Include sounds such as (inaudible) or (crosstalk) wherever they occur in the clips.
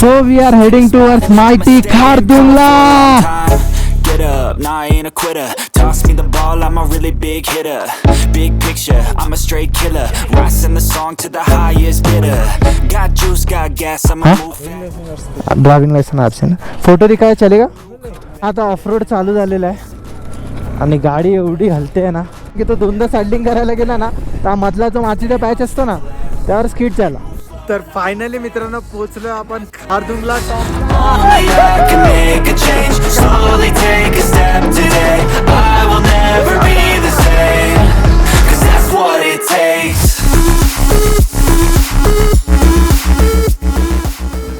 So we are heading towards mighty Khardungla. Get up, nah, I ain't a quitter. Toss me the ball, I'm a really big hitter. Big picture, I'm a straight killer. Rising the song to the highest bidder. Got juice, got gas, I'ma move fast. Driving licence absent photo दिखाय चलेगा आता of road चालू झालेला आहे आणि गाडी एवढी हलते आहे ना की तो दोनदा सायडिंग करायला गेला ना तर मधला जो मातीचा पॅच असतो ना त्यावर स्किट झाला तर फायनली मित्रांनो पोचलो आपण खारदुंगला.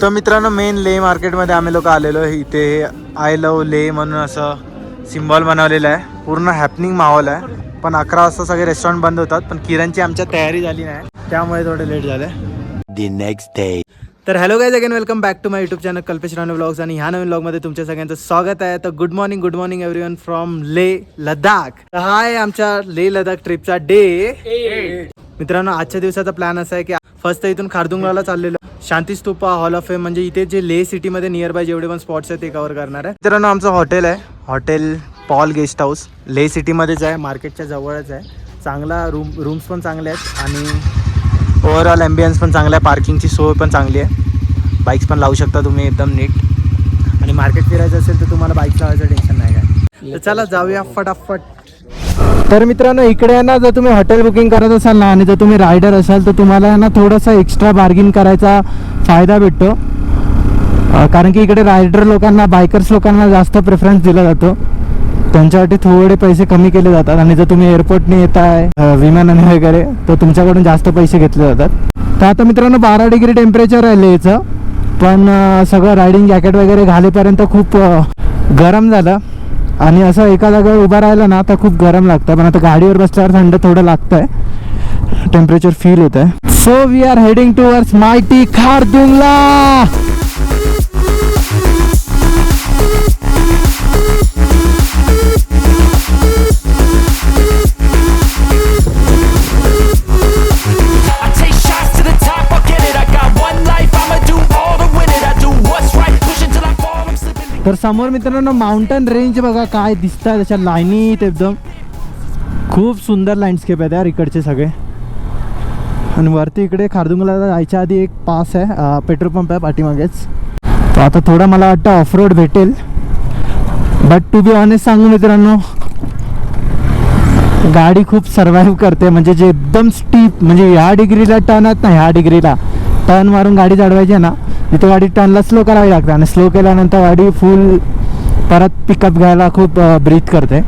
तर मित्रांनो मेन ले मार्केटमध्ये आम्ही लोक आलेलो. इथे आय लव ले म्हणून असं सिम्बॉल बनवलेलं आहे. पूर्ण हॅपनिंग माहोल आहे. पण अकरा वाजता सगळे रेस्टॉरंट बंद होतात. पण किरणची आमच्या तयारी झाली नाही. त्यामुळे थोडं लेट झालं नेक्स्ट डे तर hello guys again welcome back to my YouTube channel Kalpesh Rane vlogs आणि ह्या नवीन ब्लॉगमध्ये तुमच्या सगळ्यांचं स्वागत आहे. तर good morning good morning everyone from Leh Ladakh तर हा आहे आमच्या ले लडाख ट्रिपचा डे मित्रांनो आजच्या दिवसाचा प्लॅन असा आहे की फर्स्ट इथून खारदुंगला चाललेलो. Shanti Stupa hall of fame म्हणजे इथे जे ले सिटीमध्ये नियर बाय जेवढे पण स्पॉट्स आहेत ते कव्हर करणार आहे. मित्रांनो आमचं हॉटेल आहे. हॉटेल पॉल गेस्ट हाऊस ले सिटीमध्येच आहे मार्केटच्या जवळच आहे. चांगला रूम रूम्स पण चांगले आहेत. आणि ओव्हरऑल ॲम्बियन्स पण चांगला आहे. पार्किंगची सोय पण चांगली आहे. बाईक्स पण लावू शकता तुम्ही एकदम नीट. आणि मार्केट फिरायचं असेल तर तुम्हाला बाईक लावायचं टेन्शन नाही काय. तर चला जाऊया फटाफट. तर मित्रांनो इकडे आहे ना जर तुम्ही हॉटेल बुकिंग करत असाल ना आणि जर तुम्ही रायडर असाल तर तुम्हाला आहे ना थोडासा एक्स्ट्रा बार्गिन करायचा फायदा भेटतो. कारण की इकडे रायडर लोकांना बायकर्स लोकांना जास्त प्रेफरन्स दिला जातो. त्यांच्यासाठी थोडे पैसे कमी केले जातात आणि जर तुम्ही एअरपोर्टने येत आहे विमानाने वगैरे तर तुमच्याकडून जास्त पैसे घेतले जातात. तर आता मित्रांनो बारा डिग्री टेम्परेचर आहे याचं. पण सगळं रायडिंग जॅकेट वगैरे घालेपर्यंत खूप गरम झालं. आणि असं एका जागेवर उभं राहिलं ना तर खूप गरम लागतं. पण आता गाडीवर बसल्यावर थंड थोडं लागतं आहे टेम्परेचर फील होत आहे so we are heading towards mighty Khardungla I तर समोर मित्रांनो माउंटन रेंज बघा काय दिसतात त्याच्या लाईनीत एकदम. खूप सुंदर लँडस्केप आहे यार इकडचे सगळे. आणि वरती इकडे खारदुंगला जायच्या आधी एक पास आहे पेट्रोल पंप आहे पाठीमागेच. तर आता थोडा मला वाटतं ऑफ रोड भेटेल. बट टू बी ऑनेस्ट सांगू मित्रांनो गाडी खूप सर्वाईव्ह करते. म्हणजे जे एकदम स्टीप म्हणजे ह्या डिग्रीला टर्न आहेत ना ह्या डिग्रीला टर्न मारून गाडी चढवायची आहे ना तिथे गाडी टर्नला स्लो करावी लागते आणि स्लो केल्यानंतर गाडी फुल परत पिकअप घ्यायला खूप ब्रीथ करते.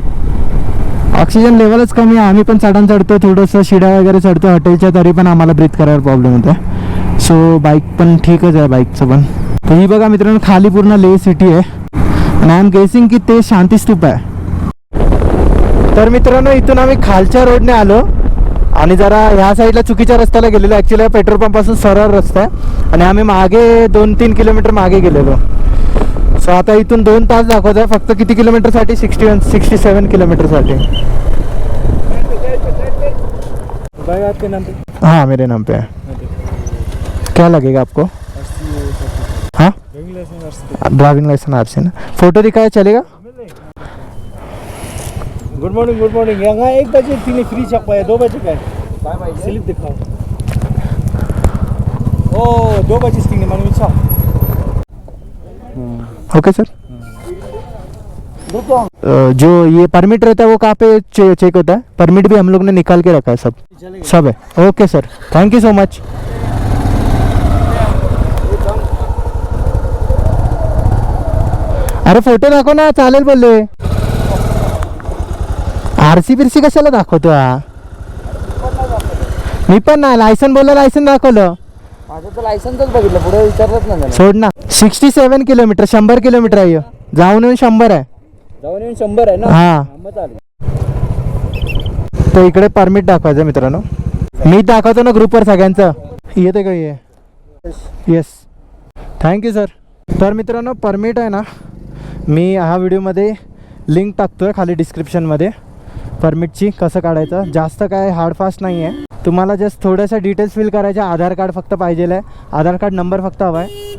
ऑक्सिजन लेवलच कमी आहे. आम्ही पण चढण चढतो थोडंसं शिड्या वगैरे चढतो हॉटेलच्या तरी पण आम्हाला ब्रीथ करायला प्रॉब्लेम होतो. सो बाईक पण ठीकच आहे बाईकचं पण. तर ही बघा मित्रांनो खाली पूर्ण ले सिटी आहे. आणि आय एम गेसिंग की ते शांतीस्तूप आहे. तर मित्रांनो इथून आम्ही खालच्या रोडने आलो. आणि जरा ह्या साईडला चुकीच्या रस्त्याला गेलेलो. ॲक्च्युली पेट्रोल पंपापासून सरळ रस्ता आहे. आणि आम्ही मागे दोन तीन किलोमीटर मागे गेलेलो. सो आता इथून दोन तास दाखवत आहे. फक्त किती किलोमीटरसाठी सिक्स्टी वन सिक्स्टी सेवन किलोमीटरसाठी हाँ मेरे नाम पे है क्या लगेगा आपको? हाँ? ड्राइविंग लाइसेंस आपसे ना? फ़ोटो दिखाया, चलेगा? गुड मॉर्निंग गुड मॉर्निंग यहाँ एक बजे फ्री छपा है दो बजे का है स्लिप दिखाओ ओ दो बजे तिने मग मी ओके सर जो ये परमिट रहता है वो कहाँ पे चे, चेक होता है? परमिट भी हम लोग ने निकाल के रखा है सब। सब है। Okay sir thank you so much अरे फ़ोटो दाखव ना चालेल बोलले आरसी बिरसी कशाला दाखवतो हा मी पण ना लायसन बोलला लायसन दाखवलं. माझं तर लायसन्सच बघितलं पुढे विचारलंच नाही मला सोड ना. सिक्स्टी सेवन किलोमीटर शंभर किलोमीटर आहे ह्यो. जाऊन येऊन शंभर आहे. जाऊन येऊन शंभर आहे ना? हा. मग चालेल तर इकडे परमिट दाखवायचं मित्रांनो. मी दाखवतो ना ग्रुपवर सगळ्यांचं. येते का? ये. येस थँक्यू सर तर मित्रांनो परमिट आहे ना. मी ह्या व्हिडिओमध्ये लिंक टाकतो आहे खाली डिस्क्रिप्शनमध्ये परमिटची कसं काढायचं? जास्त काय हार्ड फास्ट नाही आहे तुम्हाला जस्ट थोड्याशा डिटेल्स फिल करायच्या आधार कार्ड फक्त पाहिजे आहे आधार कार्ड नंबर फक्त हवा आहे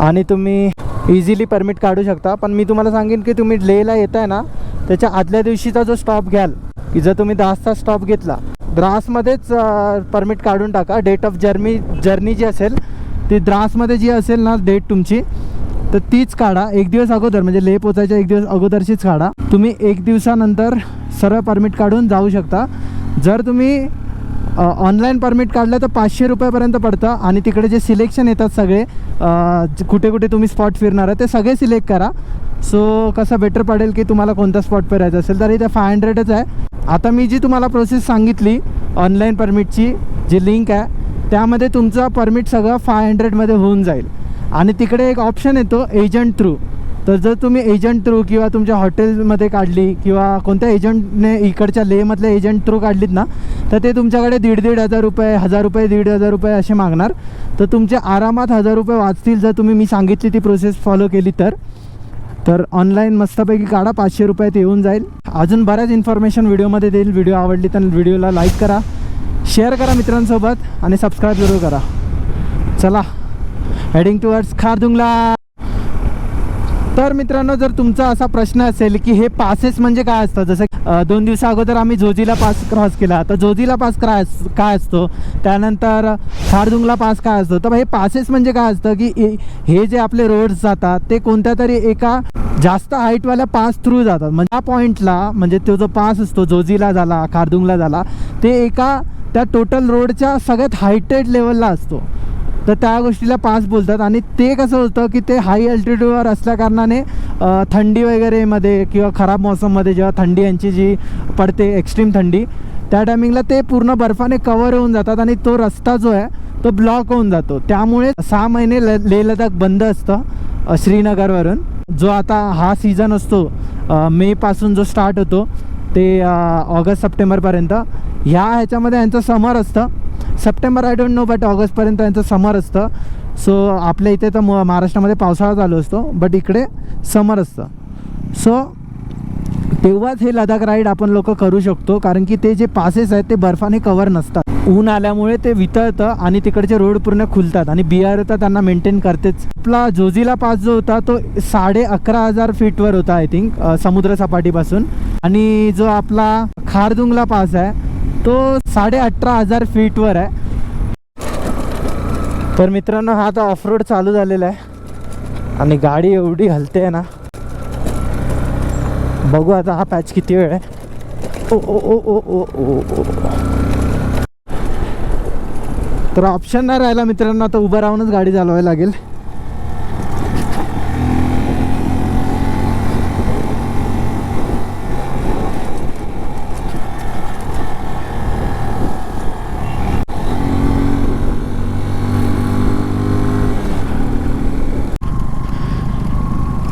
आणि तुम्ही इझिली परमिट काढू शकता. पण मी तुम्हाला सांगेन की तुम्ही लेला येत आहे ना त्याच्या आदल्या दिवशीचा जो स्टॉप घ्याल की जर तुम्ही द्रासचा स्टॉप घेतला द्रासमध्येच परमिट काढून टाका. डेट ऑफ जर्नी जर्नी जी असेल ती द्रासमध्ये जी असेल ना डेट तुमची तर तीच काढा. एक दिवस अगोदर म्हणजे ले पोचायच्या एक दिवस अगोदरचीच काढा. तुम्ही एक दिवसानंतर सरळ परमिट काढून जाऊ शकता. जर तुम्ही ऑनलाईन परमिट काढलं तर पाचशे रुपयापर्यंत पडतं आणि तिकडे जे सिलेक्शन येतात सगळे कुठे कुठे तुम्ही स्पॉट फिरणार आहे ते सगळे सिलेक्ट करा. सो कसं बेटर पडेल की तुम्हाला कोणता स्पॉट फिरायचा असेल. तरी ते फाय हंड्रेडच आहे. आता मी जी तुम्हाला प्रोसेस सांगितली ऑनलाईन परमिटची जी लिंक आहे त्यामध्ये तुमचा परमिट सगळं फाय हंड्रेडमध्ये होऊन जाईल. आणि तिकडे एक ऑप्शन येतो एजंट थ्रू तर जर तुम्ही एजंट थ्रू किंवा तुमच्या हॉटेलमध्ये काढली किंवा कोणत्या एजंटने इकडच्या लेमधल्या एजंट थ्रू काढलीत ना तर ते तुमच्याकडे दीड दीड हजार रुपये हजार रुपये दीड हजार रुपये असे मागणार. तर तुमचे आरामात हजार रुपये वाचतील जर तुम्ही मी सांगितली ती प्रोसेस फॉलो केली तर. तर ऑनलाईन मस्तपैकी काढा पाचशे रुपयात येऊन जाईल. अजून बऱ्याच इन्फॉर्मेशन व्हिडिओमध्ये देईल. व्हिडिओ आवडली तर व्हिडिओला लाईक करा शेअर करा मित्रांसोबत आणि सबस्क्राईब जरूर करा. चला. हेडिंग टुवर्ड्स खारदुंगला तर मित्रांनो जर तुमचा असा प्रश्न असेल की हे पासेस म्हणजे काय असतं? जसं दोन दिवसा अगोदर आम्ही जोजीला पास क्रॉस केला. तर जोजीला पास काय अस काय असतो? त्यानंतर खारदुंगला पास काय असतो? तर हे पासेस म्हणजे काय असतं की हे जे आपले रोड्स जातात ते कोणत्या तरी एका जास्त हाईटवाल्या पास थ्रू जातात. म्हणजे त्या पॉईंटला म्हणजे तो जो पास असतो जोजीला झाला खारदुंगला झाला ते एका त्या टोटल रोडच्या सगळ्यात हायटेड लेवलला असतो. तर त्या गोष्टीला पास बोलतात. आणि ते कसं होतं की ते हाय अल्टिट्यूडवर असल्याकारणाने थंडी वगैरेमध्ये किंवा खराब मौसममध्ये जेव्हा थंडी यांची जी पडते एक्स्ट्रीम थंडी त्या टायमिंगला ते पूर्ण बर्फाने कवर होऊन जातात आणि तो रस्ता जो आहे तो ब्लॉक होऊन जातो. त्यामुळे सहा महिने ल लेह लडाख बंद असतं श्रीनगरवरून. जो आता हा सीझन असतो मेपासून जो स्टार्ट होतो ते ऑगस्ट सप्टेंबरपर्यंत ह्या ह्याच्यामध्ये यांचं समर असतं. September I don't know but ऑगस्टपर्यंत यांचं समर असतं. सो आपल्या इथे तर म- महाराष्ट्रामध्ये पावसाळा चालू असतो बट इकडे समर असतं. सो तेव्हाच हे लडाख राईड आपण लोक करू शकतो कारण की ते जे पासेस आहेत ते बर्फाने कवर नसतात. ऊन आल्यामुळे ते वितळतं आणि तिकडचे रोड पूर्ण खुलतात आणि बी आर तर त्यांना मेंटेन करतेच. आपला जोजीला पास जो होता तो साडे अकरा हजार फीटवर होता आय थिंक समुद्र सपाटीपासून. आणि जो आपला खारदुंगला पास आहे तो साडे अठरा हजार फीटवर आहे. तर मित्रांनो हा आता ऑफ रोड चालू झालेला आहे. आणि गाडी एवढी हलते आहे ना. बघू आता हा पॅच किती वेळ आहे. ओ ओ ओ ओ ओ ओ ओ. तर ऑप्शन नाही राहिला मित्रांनो आता उभं राहूनच गाडी चालवायला लागेल.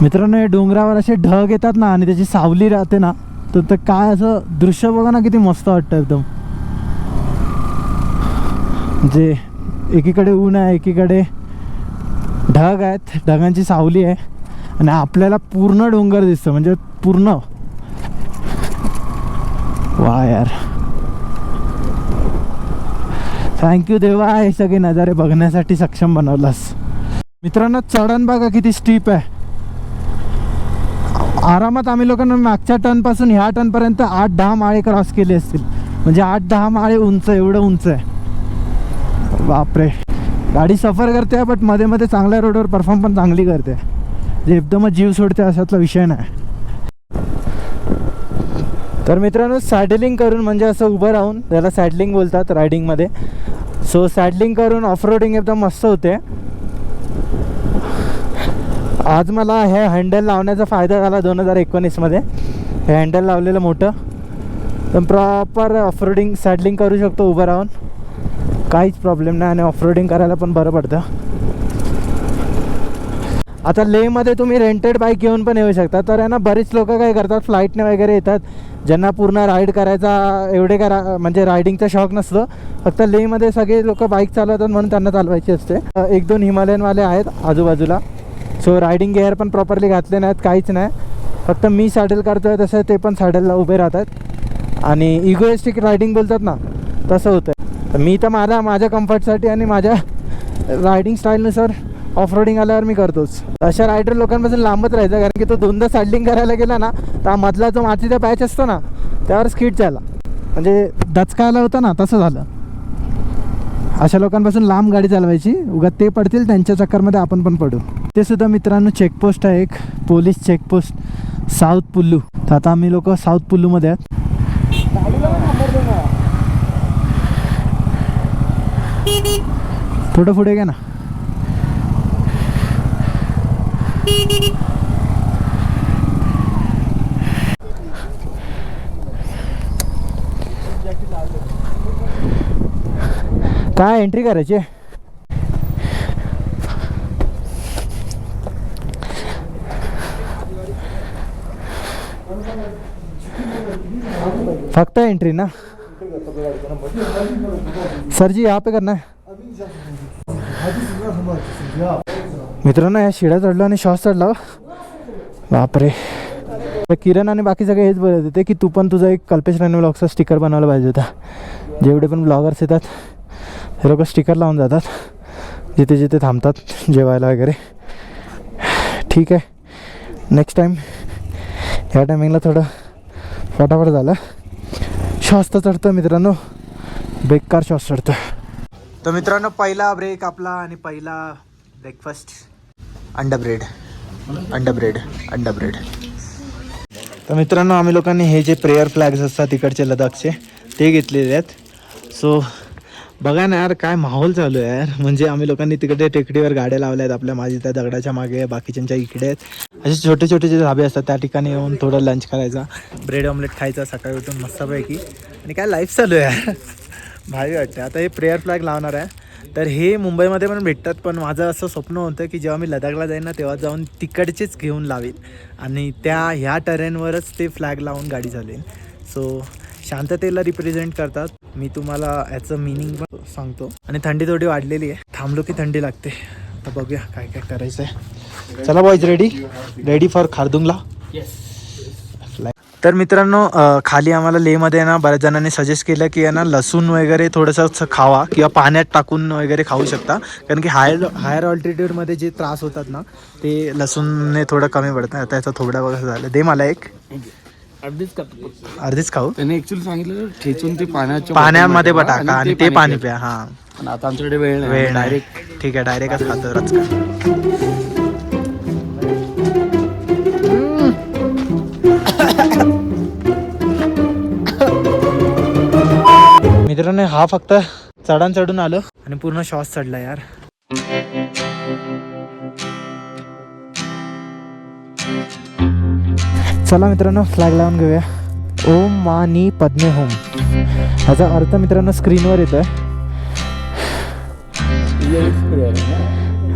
मित्रांनो हे डोंगरावर असे ढग येतात ना आणि त्याची सावली राहते ना तर ते काय असं दृश्य बघा ना किती मस्त वाटतं एकदम. जे एकीकडे ऊन आहे एकीकडे ढग आहेत ढगांची सावली आहे आणि आपल्याला पूर्ण डोंगर दिसतं म्हणजे पूर्ण. वा यार. थँक्यू देवा हे सगळे नजारे बघण्यासाठी सक्षम बनवलास. मित्रांनो चढण बघा किती स्टीप आहे. आरामात आम्ही लोकांना मागच्या टनपासून ह्या टनपर्यंत आठ दहा माळे क्रॉस केले असतील. म्हणजे आठ दहा माळे उंच एवढं उंच आहे. बापरे. गाडी सफर करते बटमध्ये मध्ये चांगल्या रोडवर परफॉर्म पण चांगली करते. जे एकदमच जीव सोडते अशातला विषय नाही. तर मित्रांनो सॅडलिंग करून म्हणजे असं उभं राहून त्याला सॅडलिंग बोलतात रायडिंगमध्ये सो सॅडलिंग करून ऑफ रोडिंग एकदम मस्त होते. आज मला हे हँडल लावण्याचा फायदा झाला दोन हजार एकोणीसमध्ये. हे हँडल लावलेलं मोठं. तर प्रॉपर ऑफरोडिंग सॅडलिंग करू शकतो उभं राहून. काहीच प्रॉब्लेम नाही आणि ऑफरोडिंग करायला पण बरं पडतं. आता लेहमध्ये तुम्ही रेंटेड बाईक घेऊन पण येऊ शकता. तर यांना ना बरेच लोक काय करतात फ्लाईटने वगैरे येतात. ज्यांना पूर्ण राईड करायचा एवढे करा म्हणजे रायडिंगचा शॉक नसतो. फक्त लेहमध्ये सगळे लोक बाईक चालवतात म्हणून त्यांना चालवायची असते. एक दोन हिमालयनवाले आहेत आजूबाजूला. सो रायडिंग गेअर पण प्रॉपरली घातले नाहीत काहीच नाही. फक्त मी सॅडल करतोय तसं ते पण सॅडलला उभे राहतात. आणि इगोइस्टिक रायडिंग बोलतात ना तसं होतं तर मी तर मला माझ्या कम्फर्टसाठी आणि माझ्या रायडिंग स्टाईलनुसार ऑफ रोडिंग आल्यावर मी करतोच. अशा रायडर लोकांपासून लांबच राहायचं कारण की तो दोनदा सायडलिंग करायला गेला ना तर मधला जो मातीचा पॅच असतो ना त्यावर स्किट झाला. म्हणजे दचकायला होता ना तसं झालं. अशा लोकांपासून लांब गाडी चालवायची उगा ते पडतील त्यांच्या चक्करमध्ये आपण पण पडू. ते सुद्धा मित्रांनो चेकपोस्ट आहे एक. पोलीस चेकपोस्ट साऊथ पुल्लू तर आता आम्ही लोक साऊथ पुल्लूमध्ये आहेत. थोडं पुढे घ्या ना. काय एंट्री करायची? फक्त एंट्री ना? सर जी यहाँ पे करना है। मित्रांनो या शिड्या चढलो आणि श्वास चढला. बापरे. किरण आणि बाकी सगळे हेच बोलत होते की तू पण तुझा एक कल्पेश राणे ब्लॉगचा स्टिकर बनवायला पाहिजे होता. जेवढे पण ब्लॉगर्स येतात हे लोक स्टिकर लावून जातात जिथे जिथे थांबतात जेवायला वगैरे. ठीक आहे. नेक्स्ट टाईम ह्या टायमिंगला थोडं फटाफट झालं. श्वास तर चढतो मित्रांनो. बेकार श्वास चढतो तर मित्रांनो पहिला ब्रेक आपला आणि पहिला ब्रेकफास्ट अंडा ब्रेड अंडा ब्रेड अंडा ब्रेड तर मित्रांनो आम्ही लोकांनी हे जे प्रेयर फ्लॅग्स असतात तिकडचे लडाखचे ते घेतलेले आहेत. सो बघा ना यार काय माहोल चालू आहे यार. म्हणजे आम्ही लोकांनी तिकडे टेकडीवर गाड्या लावल्या आहेत आपल्या माझी त्या दगडाच्या मागे बाकीच्यांच्या इकडे. आहेत असे छोटे छोटे जे धाबे असतात त्या ठिकाणी येऊन थोडं लंच करायचा. ब्रेड ऑमलेट खायचा सकाळी उठून मस्तपैकी. आणि काय लाईफ चालू आहे यार. भारी वाटते आता हे प्रेयर फ्लॅग लावणार आहे. तर हे मुंबईमध्ये पण भेटतात पण माझं असं स्वप्न होतं की जेव्हा मी लडाखला जाईन ना तेव्हा जाऊन तिकडचेच घेऊन लावेन. आणि त्या ह्या टरेनवरच ते फ्लॅग लावून गाडी चालवेन. सो शांततेला रिप्रेझेंट करतात. मी तुम्हाला याचं मिनिंग पण सांगतो. आणि थंडी थोडी वाढलेली आहे. थांबलो की थंडी लागते. तर बघूया काय काय करायचं आहे चला boys ready ready for Khardung La? तर मित्रांनो खाली आम्हाला लेमध्ये ना बऱ्याच जणांनी सजेस्ट केलं की ना लसूण वगैरे थोडंसं खावा किंवा पाण्यात टाकून वगैरे खाऊ शकता. कारण की हायर हायर ऑल्टिट्यूडमध्ये जे त्रास होतात ना ते लसूणने थोडं कमी पडतं. आता याचा थोडा बघा झालं. दे मला एक. अर्धीच खाऊ? त्याने ऍक्च्युअली सांगितलं ठेचून ते पाण्याच्या पाण्यामध्ये बॉटलमध्ये टाका आणि ते पाणी प्या. हा. पण आता आमच्याकडे वेळ नाही. वेळ डायरेक्ट डायरेक्ट ठीक आहे डायरेक्टच खातो रचका मित्रांनो हा फक्त चढान चढून आलो आणि पूर्ण श्वास चढला यार. चला मित्रांनो फ्लॅग लावून घेऊया. ओम मानी पद्मे होम. ह्याचा अर्थ मित्रांनो स्क्रीनवर येतोय.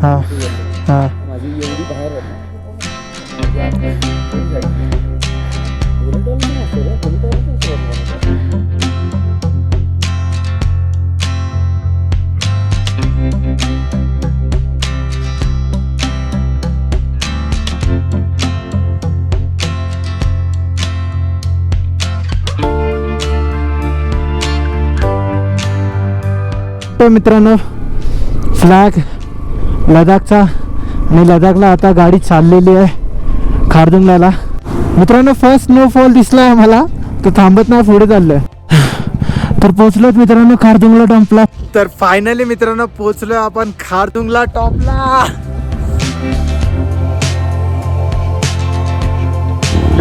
हा हा. तर मित्रांनो. फ्लॅग लडाखचा. आणि लडाखला आता गाडी चाललेली आहे खारदुंगला मित्रांनो फर्स्ट स्नोफॉल दिसला आहे मला तो थांबत नाही पुढे चाललोय. तर पोचलोत मित्रांनो खारदुंगला टॉपला. तर फायनली मित्रांनो पोहोचलोय आपण खारदुंगला टॉपला.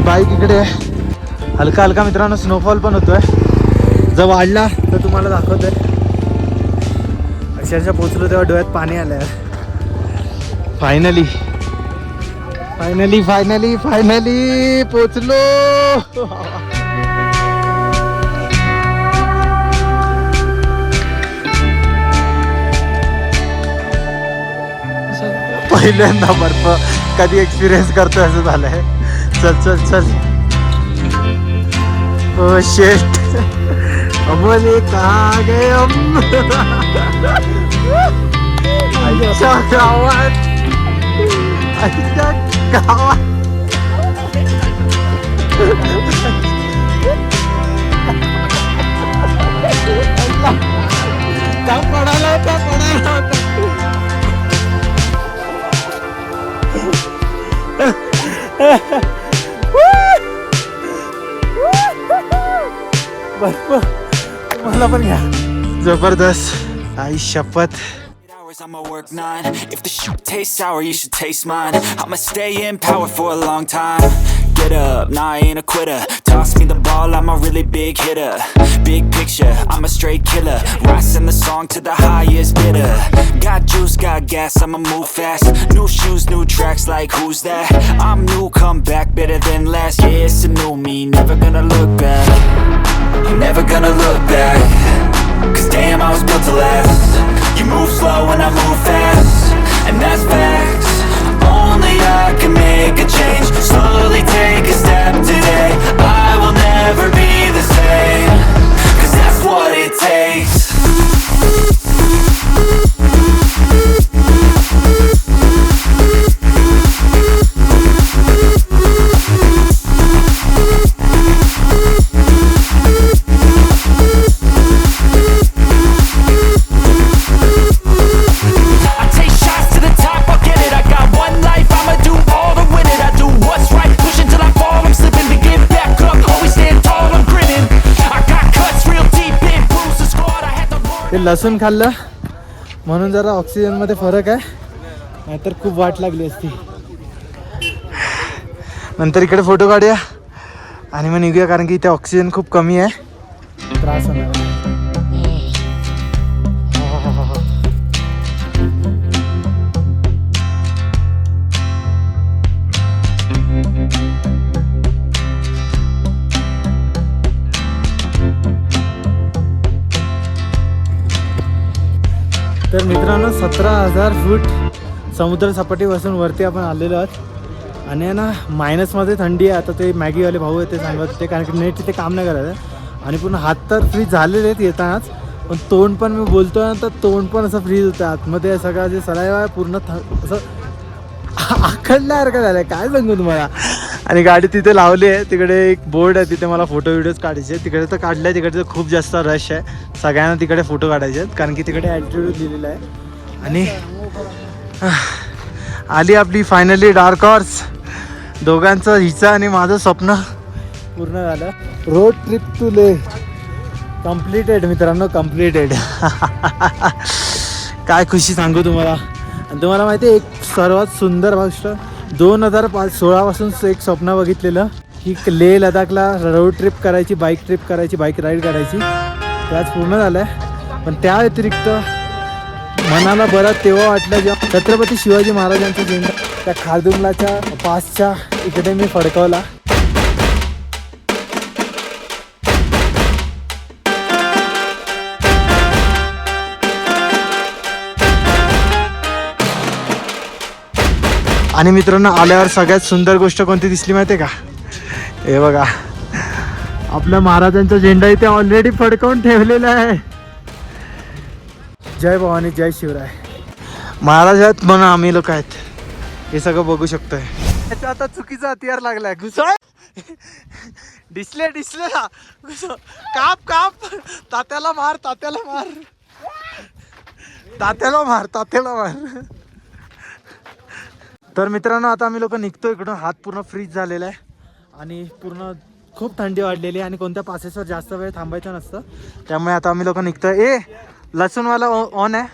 बाईक इकडे आहे. हलका हलका मित्रांनो स्नोफॉल पण होतोय. जर वाढला तर तुम्हाला दाखवतोय. अक्षरशः पोचलो तेव्हा डोळ्यात पाणी आलं फायनली फायनली फायनली फायनली पोचलो. पहिल्यांदा बर्फ कधी एक्सपिरियन्स करतोय असं झालंय. चल चल चल. ओ शेट अमोले कहा गए हम. आईच्या गावात आईच्या गावात पडायला होता पडायला होता मला पण घ्या जबरदस्त Ay, I'ma work nine. If the shoot tastes sour, you should taste mine. I'ma stay in power for a long time. Get up, nah, I ain't a quitter. Toss me the ball, I'm a really big hitter. Big picture, I'm a straight killer. Rising the song to the highest bidder. Got juice, got gas, I'ma move fast. New shoes, new tracks, like who's that? I'm new, come back, better than last. Yeah, it's a new me, never gonna look back. Never gonna look back. Cause damn, I was built to last. You move slow and I move fast. And that's facts. Only I can make a change. Slowly take a step today. I will लसूण खाल्लं. म्हणून जरा ऑक्सिजनमध्ये फरक आहे. नाहीतर खूप वाट लागली असती. नंतर इकडे फोटो काढूया. आणि मग निघूया कारण की इथे ऑक्सिजन खूप कमी आहे. त्रास होणार तर मित्रांनो सतरा हजार फूट समुद्रसपाटीपासून वरती आपण आलेलो आहोत. आणि आहे ना मायनसमध्ये थंडी आहे. आता ते मॅगीवाले भाऊ आहेत ते सांगत होते कारण की नेट तिथे काम नाही करायचं आणि पूर्ण हात तर फ्रीज झालेले आहेत येतानाच. पण तोंड पण मी बोलतोय ना तर तोंड पण असं फ्रीज होतं. आतमध्ये सगळं जे सराय आहे पूर्ण थ असं (laughs) आखडल्यासारखं झालं काय सांगू तुम्हाला? आणि गाडी तिथे लावली आहे. तिकडे एक बोर्ड आहे. तिथे मला फोटो व्हिडिओज काढायचे तिकडे तर काढलं आहे तिकडे तर खूप जास्त रश आहे. सगळ्यांना तिकडे फोटो काढायचे आहेत. कारण की तिकडे ॲल्टिट्यूड दिलेला आहे. आणि आली आपली फायनली डार्क हॉर्स दोघांचं हिचं आणि माझं स्वप्न पूर्ण झालं. Road trip to Leh completed मित्रांनो कम्प्लिटेड (laughs) काय खुशी सांगू तुम्हाला. आणि तुम्हाला माहिती आहे एक सर्वात सुंदर गोष्ट दोन हजार पाच सोळापासून एक स्वप्न बघितलेलं की लेह लडाखला रोड ट्रिप करायची बाईक ट्रिप करायची बाईक राईड करायची. ते आज पूर्ण झालं आहे पण त्या व्यतिरिक्त मनाला बरं तेव्हा वाटलं जेव्हा छत्रपती शिवाजी महाराजांचा झेंडा त्या खारदुंगलाच्या पासच्या इकडे मी फडकवला. आणि मित्रांनो आल्यावर सगळ्यात सुंदर गोष्ट कोणती दिसली माहिती आहे का? हे बघा. आपल्या महाराजांचा झेंडा इथे ऑलरेडी फडकवून ठेवलेला आहे. जय भवानी जय शिवराय. महाराज आहेत म्हणून आम्ही लोक आहेत. हे सगळं बघू शकतोय. त्याचा आता चुकीचा हतियार लागलाय. घुसळ डिसले डिसले ना. काप काप. तात्याला मार तात्याला मार. तात्याला मार तात्याला मार. तर मित्रांनो आता आम्ही लोक निघतो इकडून. हात पूर्ण फ्रीज झालेला आहे. आणि पूर्ण खूप थंडी वाढलेली आहे आणि कोणत्या पासेसवर जास्त वेळ थांबायचं नसतं. त्यामुळे आता आम्ही लोक निघतोय. ए लसूणवाला ऑन आहे.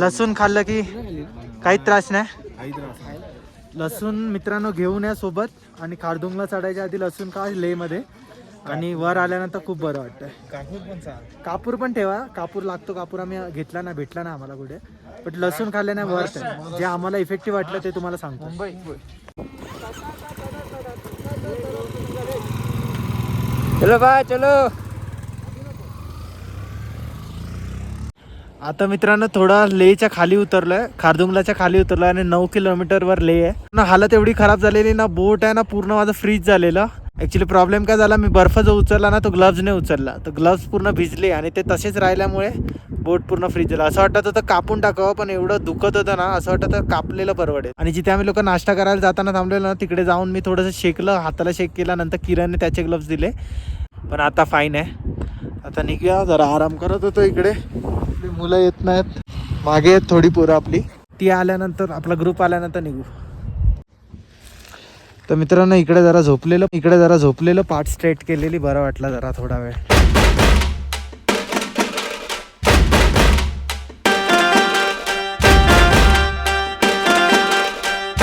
लसूण खाल्लं की काही त्रास नाही. लसूण मित्रांनो घेऊन या सोबत. आणि खारदुंगला चढायच्या आधी लसूण खा लेमध्ये. आणि वर आल्यानंतर खूप बरं वाटतंय. कापूर पण कापूर पण ठेवा. कापूर लागतो कापूर आम्ही घेतला ना भेटला ना आम्हाला कुठे. बट लसूण खाल्ल्याने वर्थ आहे जे आम्हाला इफेक्टिव्ह वाटलं ते तुम्हाला सांगतो. चलो बा चलो. आता मित्रांनो थोडा लेच्या खाली उतरलोय. खारदुंगलाच्या खाली उतरलोय आणि नऊ किलोमीटरवर ले आहे. ना हालत एवढी खराब झालेली ना बोट आहे ना पूर्ण माझं फ्रीज झालेलं. ॲक्च्युली प्रॉब्लेम काय झाला मी बर्फ जो उचलला ना तो ग्लव्जने उचलला. तर ग्लव्ज पूर्ण भिजले आणि ते तसेच राहिल्यामुळे बोट पूर्ण फ्रीज झाला. असं वाटत होतं कापून टाकावं पण एवढं दुखत होतं ना असं वाटत होतं कापलेलं परवडेल. आणि जिथे आम्ही लोक नाश्ता करायला जाताना थांबलेलो ना तिकडे जाऊन मी थोडंसं शेकलं हाताला शेक केला नंतर किरणने त्याचे ग्लव्ज दिले. पण आता फाईन आहे. आता निघूया जरा आराम करत होतो इकडे. मुलं येत नाहीत. मागे आहेत थोडी पोरं आपली. ती आल्यानंतर आपला ग्रुप आल्यानंतर निघू. तर मित्रांनो इकडे जरा झोपलेलं इकडे जरा झोपलेलं पाठ स्ट्रेट केलेली बरं वाटलं जरा थोडा वेळ.